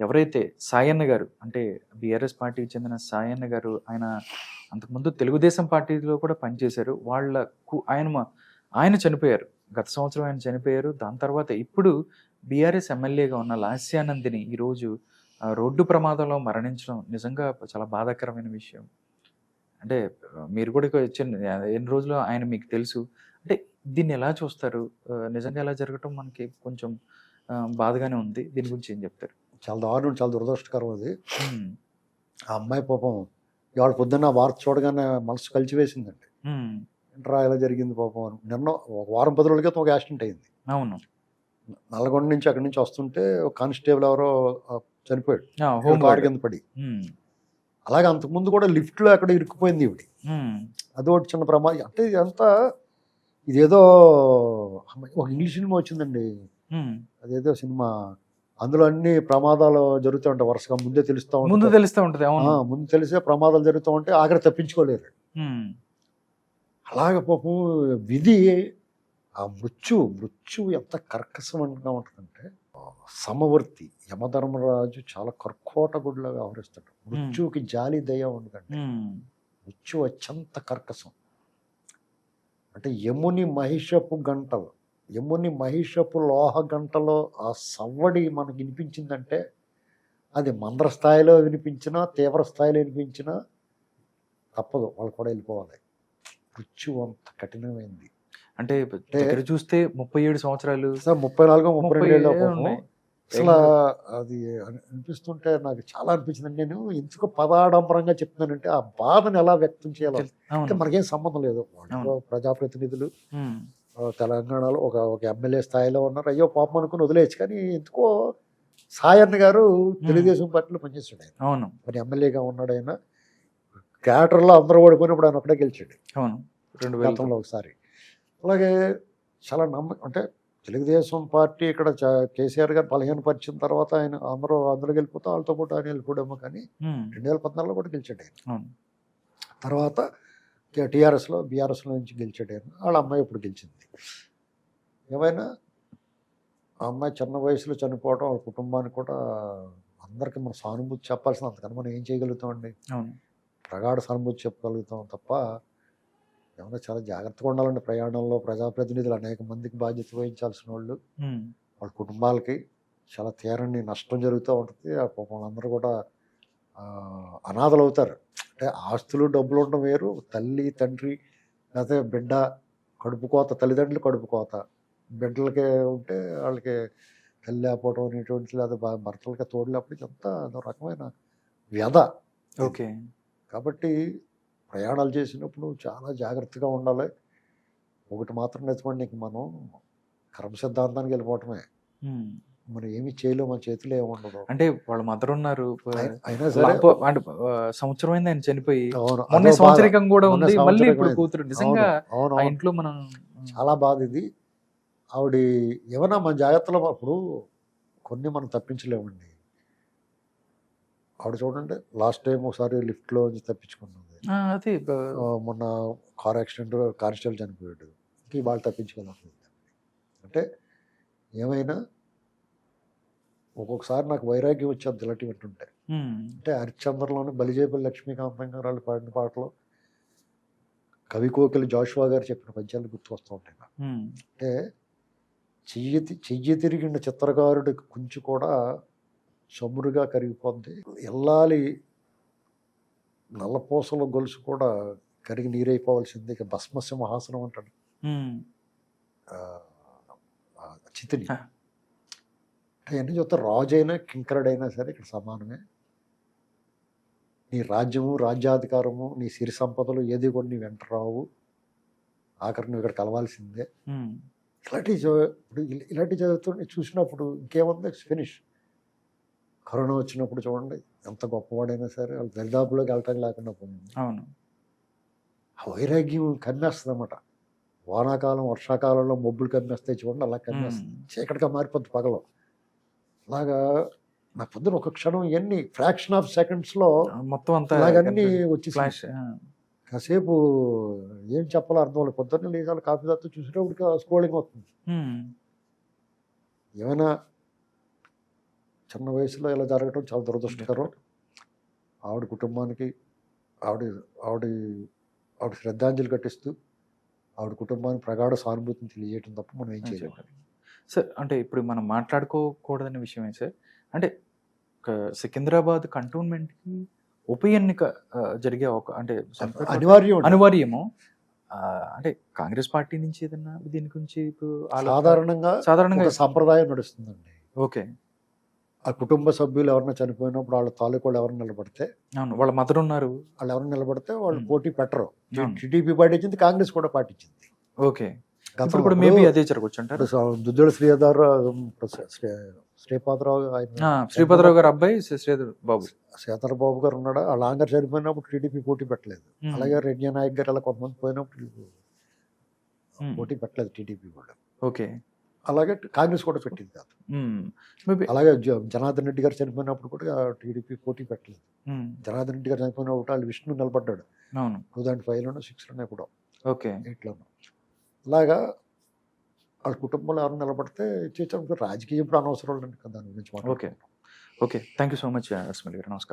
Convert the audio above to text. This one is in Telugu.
ఎవరైతే సాయన్న గారు అంటే బీఆర్ఎస్ పార్టీకి చెందిన సాయన్న గారు ఆయన అంతకుముందు తెలుగుదేశం పార్టీలో కూడా పనిచేశారు. వాళ్ళకు ఆయన మా- ఆయన చనిపోయారు. గత సంవత్సరం ఆయన చనిపోయారు. దాని తర్వాత ఇప్పుడు బీఆర్ఎస్ ఎమ్మెల్యేగా ఉన్న లాస్యానందిని ఈరోజు రోడ్డు ప్రమాదంలో మరణించడం నిజంగా చాలా బాధాకరమైన విషయం. అంటే మీరు కూడా చిన్న ఎన్ని రోజులు ఆయన మీకు తెలుసు? అంటే దీన్ని ఎలా చూస్తారు? నిజంగా ఎలా జరగటం మనకి కొంచెం బాధగానే ఉంది. దీని గురించి ఏం చెప్తారు? చాలా దారుణం చాలా దురదృష్టకరం అది. ఆ అమ్మాయి పాపం ఇవాళ పొద్దున్న వార్త చూడగానే మనసు కలిచివేసిందండి ఏంట్రా ఇలా జరిగింది పాపం? అని. నిన్న ఒక వారం పది రోజుల క్రితం ఒక యాక్సిడెంట్ అయింది. అవును. నల్గొండ నుంచి అక్కడి నుంచి వస్తుంటే ఒక కానిస్టేబుల్ ఎవరో చనిపోయాడు. Home guard. కింద పడి. అలాగే అంతకుముందు కూడా లిఫ్ట్లో అక్కడ ఇరుక్కుపోయింది ఇవిడి అది ఒకటి చిన్న ప్రమాదం. అంటే ఇదంతా ఇదేదో ఒక ఇంగ్లీష్ సినిమా వచ్చిందండి. అదేదో సినిమా. అందులో అన్ని ప్రమాదాలు జరుగుతూ ఉంటాయి. వరుసగా ముందే తెలుస్తూ ముందు ఉంటాయి తెలుస్తూ ఉంటది ముందు తెలిసే ప్రమాదాలు జరుగుతూ ఉంటే ఆఖరి తప్పించుకోలేరు. అలాగ పాపం విధి ఆ మృత్యు మృత్యు ఎంత కర్కశంగా ఉంటుందంటే సమవర్తి యమధర్మరాజు చాలా కర్కోట గుడిలో వ్యవహరిస్తాడు. మృత్యువుకి జాలి దయ ఉండదండి. మృత్యు అత్యంత కర్కశం. అంటే యముని మహిషపు గంటలు యముని మహిషపు లోహ గంటలో ఆ సవ్వడి మనకు వినిపించిందంటే అది మంద్ర స్థాయిలో వినిపించినా తీవ్ర స్థాయిలో వినిపించినా తప్పదు వాళ్ళు కూడా వెళ్ళిపోవాలి. మృత్యు అంత కఠినమైంది. అంటే దగ్గర చూస్తే ముప్పై ఏడు సంవత్సరాలు సార్ ముప్పై నాలుగు ముప్పై రెండు. అసలు అది అని- అనిపిస్తుంటే నాకు చాలా అనిపించింది నేను ఎందుకు పదాడంబరంగా చెప్తున్నానంటే ఆ బాధను ఎలా వ్యక్తం చేయాలో. అంటే మనకేం సంబంధం లేదు. ప్రజాప్రతినిధులు. తెలంగాణలో ఒక ఒక ఎమ్మెల్యే స్థాయిలో ఉన్నారు. అయ్యో పాపం అనుకుని వదిలేయచ్చు. కానీ ఎందుకో సాయన్న గారు తెలుగుదేశం పార్టీలో పనిచేస్తాడు ఆయన. అవును. మరి ఎమ్మెల్యేగా ఉన్నాడు ఆయన. క్యాటర్లో అందరూ ఓడిపోయినప్పుడు ఆయన ఒకటే గెలిచాడు. అవును. రెండు వేల. గతంలో ఒకసారి. అలాగే చాలా నమ్మ అంటే తెలుగుదేశం పార్టీ ఇక్కడ చ- కేసీఆర్ గారు బలహీన పరిచిన తర్వాత ఆయన అందరూ అందరూ వెళ్ళిపోతే వాళ్ళతో పాటు ఆయన వెళ్ళిపోడేమో కానీ రెండు వేల పద్నాలుగులో కూడా గెలిచాడు ఆయన. అవును. తర్వాత టీఆర్ఎస్లో బీఆర్ఎస్లో నుంచి గెలిచాడు వాళ్ళ అమ్మాయి ఇప్పుడు గెలిచింది. ఏమైనా? ఆ అమ్మాయి చిన్న వయసులో చనిపోవడం వాళ్ళ కుటుంబానికి కూడా అందరికీ మనం సానుభూతి చెప్పాల్సిన అంతకన్నా మనం ఏం చేయగలుగుతామండి? ప్రగాఢ సానుభూతి చెప్పగలుగుతాం తప్ప ఏమన్నా చాలా జాగ్రత్తగా ఉండాలండి ప్రయాణంలో. ప్రజాప్రతినిధులు అనేక మందికి బాధ్యత వహించాల్సిన వాళ్ళు. వాళ్ళ కుటుంబాలకి చాలా తీరని నష్టం జరుగుతూ ఉంటుంది. ఆ పాపం కూడా అనాథలు అవుతారు అంటే ఆస్తులు డబ్బులు ఉండడం వేరు. తల్లి తండ్రి లేకపోతే బిడ్డ కడుపు కోత తల్లిదండ్రులు కడుపు కోత. బిడ్డలకి ఉంటే వాళ్ళకి తల్లి లేకపోవడం అనేటువంటి లేదా భర్తలకి తోడు లేకపోతే అంతా అదో రకమైన వ్యధ. ఓకే. కాబట్టి ప్రయాణాలు చేసినప్పుడు చాలా జాగ్రత్తగా ఉండాలి. ఒకటి మాత్రం నిజమండి నీకు మనం కర్మ సిద్ధాంతానికి వెళ్ళిపోవటమే. మనం ఏమి చేయలేము మన చేతిలో ఏమి ఉండదు. అంటే వాళ్ళ మదర్ ఉన్నారు అయి- అయినా సరే అంటే సంవత్సరం అయింది ఆయన చనిపోయి. అవును, మొన్న. సంవత్సరికం కూడా ఉంది మళ్ళీ ఇప్పుడు కూతురు. నిజంగా అవును. ఇంట్లో మనం చాలా బాధ ఇది. ఆవిడ ఏమన్నా మన జాగ్రత్తలో అప్పుడు కొన్ని మనం తప్పించలేమండి. ఆవిడ చూడండి లాస్ట్ టైం ఒకసారి లిఫ్ట్లో తప్పించుకున్నది. అదే మొన్న కార్ యాక్సిడెంట్ కానిస్టేబుల్ చనిపోయాడు. ఇంక వాళ్ళు తప్పించుకోలేదు అంటే ఏమైనా ఒక్కొక్కసారి నాకు వైరాగ్యం వచ్చేది ఇలాంటివి వింటుంటే. అంటే హరిశ్చంద్రలోని బలిజేపల్లి లక్ష్మీకాంతం గారు పాడిన పాటలో కవి కోకిలి జాషువా గారు చెప్పిన పద్యాలు గుర్తుకొస్తూ ఉంటాయి నాకు. అంటే చెయ్యి చెయ్యి తిరిగిన చిత్రకారుడి కుంచి కూడా చమురుగా కరిగిపోద్ది. ఎల్లాలి నల్లపూసల గొలుసు కూడా కరిగి నీరైపోవాల్సింది ఇక భస్మ సింహాసనం అంటాడు చితిని. ఎన్ని చూస్తే రాజైనా కింకరుడైనా సరే ఇక్కడ సమానమే. నీ రాజ్యము రాజ్యాధికారము నీ సిరి సంపదలు ఏది కూడా నీ వెంట రావు. ఆఖరి నువ్వు ఇక్కడ కలవాల్సిందే. ఇలాంటి ఇప్పుడు ఇల- ఇలాంటి చదువుతుంటే చూసినప్పుడు ఇంకేముంది? ఫినిష్. కరోనా వచ్చినప్పుడు చూడండి ఎంత గొప్పవాడైనా సరే వాళ్ళ దరిదాపులోకి వెళ్ళటం లేకుండా పోయింది. అవును. ఆ వైరాగ్యం కమ్మేస్తుంది అన్నమాట వానాకాలం వర్షాకాలంలో మబ్బులు కమ్మేస్తాయి చూడండి అలా కమ్మేస్తుంది చీకటిగా మారిపోద్ది పగలు. అలాగా నా పొద్దున ఒక క్షణం ఎన్ని ఫ్రాక్షన్ ఆఫ్ సెకండ్స్లో మొత్తం అంతా ఇలాగన్నీ వచ్చి ఫ్లాష్ కాసేపు ఏం చెప్పాలో అర్థం లేదు పొద్దున్నే లేచాలి కాఫీ తాగుతూ చూసేటప్పుడు స్క్రోలింగ్ అవుతుంది ఏమైనా చిన్న వయసులో ఇలా జరగడం చాలా దురదృష్టకరం. ఆవిడ కుటుంబానికి ఆవిడ ఆవిడ ఆవిడ శ్రద్ధాంజలి కట్టిస్తూ ఆవిడ కుటుంబానికి ప్రగాఢ సానుభూతిని తెలియజేయడం తప్ప మనం ఏం చేయలేము సార్ అంటే ఇప్పుడు మనం మాట్లాడుకోకూడదనే విషయమే సార్ అంటే సికింద్రాబాద్ కంటోన్మెంట్కి ఉప ఎన్నిక జరిగే ఒక అంటే అనివార్యం. అనివార్యము. అంటే కాంగ్రెస్ పార్టీ నుంచి ఏదన్నా దీని గురించి సాధారణంగా సాధారణంగా సంప్రదాయం నడుస్తుందండి. ఓకే. ఆ కుటుంబ సభ్యులు ఎవరైనా చనిపోయినప్పుడు వాళ్ళ తాలూకాలు ఎవరు నిలబడితే అవును వాళ్ళ మదర్ ఉన్నారు. వాళ్ళు ఎవరు నిలబడితే వాళ్ళు. పోటీ పెట్టరు. టీడీపీ పాటించింది కాంగ్రెస్ కూడా పాటించింది ఓకే. ఇప్పుడు కూడా మేబీ అదే జరగచ్చు అంటారు దుద్దుల శ్రీధర్ శ్రీపాదరావు ఆయన శ్రీపతిరావు గారు అబ్బాయి శ్రీ- శ్రీధర్ బాబు. శ్రీధర్ బాబు గారు ఉన్నాడు? వాళ్ళ ఆంగర్ చనిపోయినప్పుడు టీడీపీ పోటీ పెట్టలేదు. అలాగే రెడ్డి నాయక్ గారు అలా కొంతమంది పోయినప్పుడు. పోటీ పెట్టలేదు టీడీపీ కూడా. ఓకే. అలాగే కాంగ్రెస్ కూడా పెట్టింది కాదు. మేబీ అలాగే జనార్దన్ రెడ్డి గారు చనిపోయినప్పుడు కూడా టీడీపీ పోటీ పెట్టలేదు. జనార్దన్ రెడ్డి గారు చనిపోయినప్పుడు వాళ్ళు విష్ణు నిలబడ్డాడు. అవును. టూ థౌసండ్ ఫైవ్లోనూ సిక్స్లోనే కూడా ఓకే. ఎయిట్లోనూ. అలాగా వాళ్ళ కుటుంబంలో ఎవరు నిలబడితే చేసాం రాజకీయం ఇప్పుడు అనవసరం కదా దాని గురించి okay. Okay. Thank you so much Rasmal garu. నమస్కారం.